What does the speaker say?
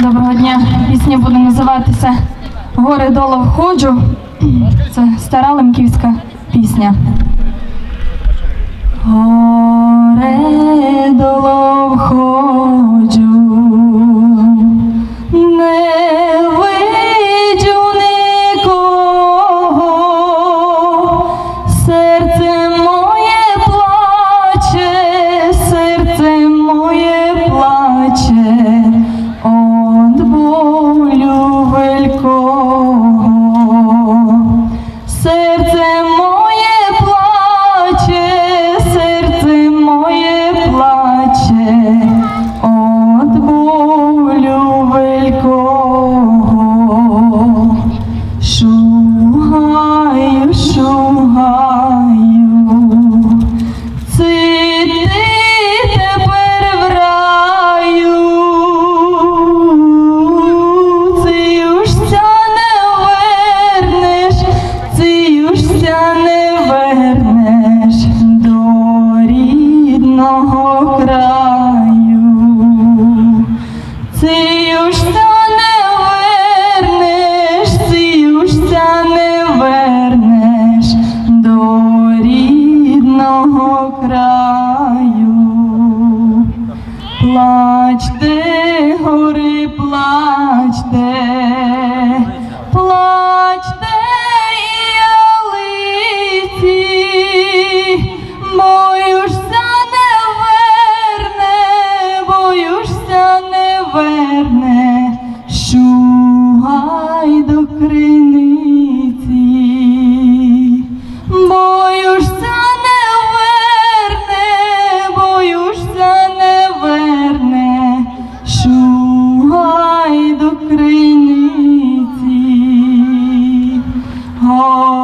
Доброго дня. Пісня буде називатися Гори долу входжу. Це стара лемківська пісня. О Вічно не вернеш, сіюшся, не вернеш до рідного краю. Плачте, гори, плачте. হয়